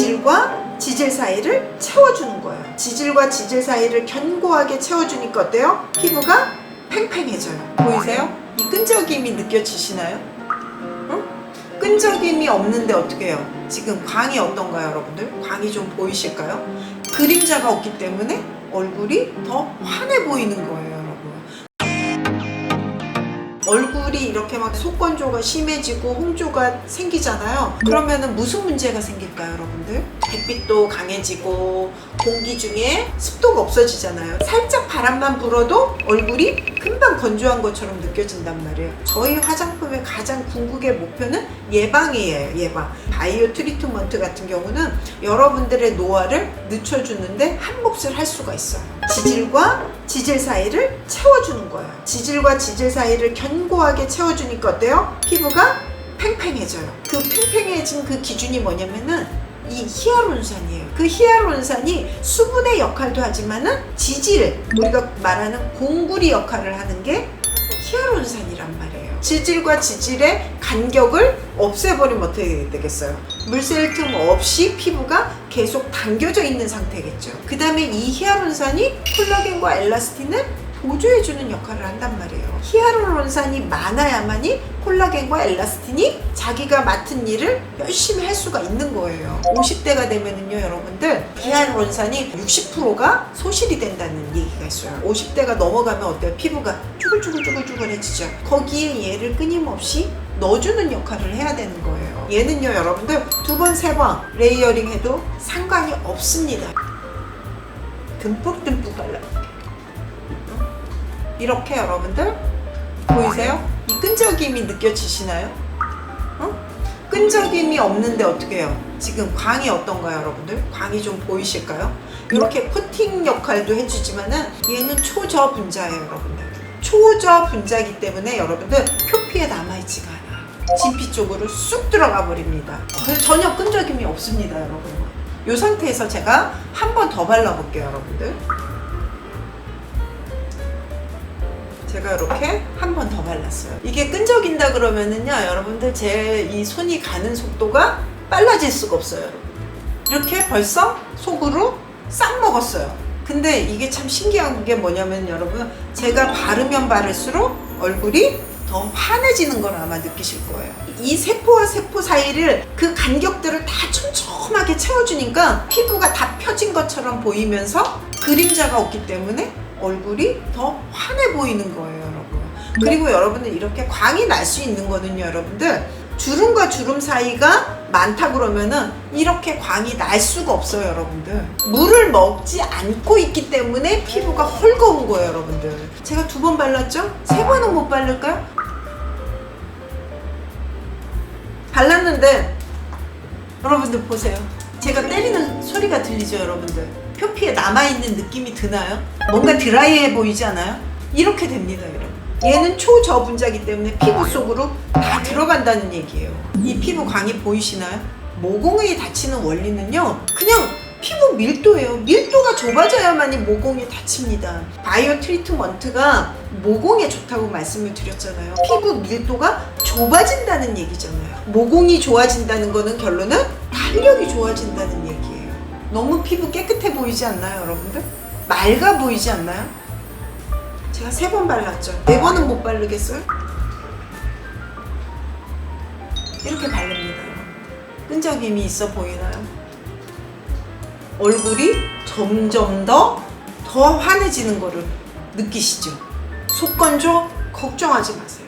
지질과 지질 사이를 채워주는 거예요. 지질과 지질 사이를 견고하게 채워주니까 어때요? 피부가 팽팽해져요. 보이세요? 이 끈적임이 느껴지시나요? 응? 끈적임이 없는데 어떻게 해요? 지금 광이 어떤가요, 여러분들? 광이 좀 보이실까요? 그림자가 없기 때문에 얼굴이 더 환해 보이는 거예요, 여러분. 얼굴 이 이렇게 막 속건조가 심해지고 홍조가 생기잖아요. 그러면은 무슨 문제가 생길까요, 여러분들? 햇빛도 강해지고 공기 중에 습도가 없어지잖아요. 살짝 바람만 불어도 얼굴이 금방 건조한 것처럼 느껴진단 말이에요. 저희 화장품의 가장 궁극의 목표는 예방이에요, 예방. 바이오 트리트먼트 같은 경우는 여러분들의 노화를 늦춰주는데 한 몫을 할 수가 있어요. 지질과 지질 사이를 채워주는 거예요. 지질과 지질 사이를 견고하게 채워주니까 어때요? 피부가 팽팽해져요. 그 팽팽해진 그 기준이 뭐냐면은 이 히아루론산이에요. 그 히아루론산이 수분의 역할도 하지만은 지질, 우리가 말하는 공구리 역할을 하는 게 히아루론산이란 말이에요. 지질과 지질의 간격을 없애버리면 어떻게 되겠어요? 물샐 틈 없이 피부가 계속 당겨져 있는 상태겠죠. 그 다음에 이 히아루론산이 콜라겐과 엘라스틴을 보조해주는 역할을 한단 말이에요. 히아루론산이 많아야만이 콜라겐과 엘라스틴이 자기가 맡은 일을 열심히 할 수가 있는 거예요. 50대가 되면은요, 여러분들, 히아루론산이 60%가 소실이 된다는 얘기가 있어요. 50대가 넘어가면 어때요? 피부가 쭈글쭈글쭈글쭈글해지죠. 거기에 얘를 끊임없이 넣어주는 역할을 해야 되는 거예요. 얘는요, 여러분들, 두 번, 세 번 레이어링 해도 상관이 없습니다. 듬뿍듬뿍 발라볼게요. 이렇게 여러분들 보이세요? 이 끈적임이 느껴지시나요? 어? 끈적임이 없는데 어떻게 해요? 지금 광이 어떤가요, 여러분들? 광이 좀 보이실까요? 이렇게 코팅 역할도 해주지만은 얘는 초저 분자예요, 여러분들. 초저 분자이기 때문에 여러분들 표피에 남아있지가 않아요. 진피 쪽으로 쑥 들어가 버립니다. 전혀 끈적임이 없습니다, 여러분. 이 상태에서 제가 한 번 더 발라볼게요, 여러분들. 제가 이렇게 한 번 더 발랐어요. 이게 끈적인다 그러면은요, 여러분들 제 이 손이 가는 속도가 빨라질 수가 없어요. 이렇게 벌써 속으로 싹 먹었어요. 근데 이게 참 신기한 게 뭐냐면 여러분, 제가 바르면 바를수록 얼굴이 더 환해지는 걸 아마 느끼실 거예요. 이 세포와 세포 사이를 그 간격들을 다 촘촘하게 채워주니까 피부가 다 펴진 것처럼 보이면서 그림자가 없기 때문에 얼굴이 더 환해 보이는 거예요, 여러분. 그리고 여러분들 이렇게 광이 날 수 있는 거는요, 여러분들. 주름과 주름 사이가 많다 그러면은 이렇게 광이 날 수가 없어요, 여러분들. 물을 먹지 않고 있기 때문에 피부가 헐거운 거예요, 여러분들. 제가 두 번 발랐죠? 세 번은 못 바를까요? 발랐는데 여러분들 보세요. 제가 때리는 소리가 들리죠, 여러분들. 표피에 남아있는 느낌이 드나요? 뭔가 드라이해 보이지 않아요? 이렇게 됩니다, 여러분. 얘는 초저분자기 때문에 피부 속으로 다 들어간다는 얘기예요. 이 피부 광이 보이시나요? 모공이 닫히는 원리는요, 그냥 피부 밀도예요. 밀도가 좁아져야만이 모공이 닫힙니다. 바이오 트리트먼트가 모공에 좋다고 말씀을 드렸잖아요. 피부 밀도가 좁아진다는 얘기잖아요. 모공이 좋아진다는 거는 결론은 탄력이 좋아진다는 얘기예요. 너무 피부 깨끗해 보이지 않나요, 여러분들? 맑아 보이지 않나요? 제가 세 번 발랐죠. 네 번은 못 바르겠어요? 이렇게 바릅니다. 끈적임이 있어 보이나요? 얼굴이 점점 더, 더 환해지는 거를 느끼시죠? 속건조 걱정하지 마세요.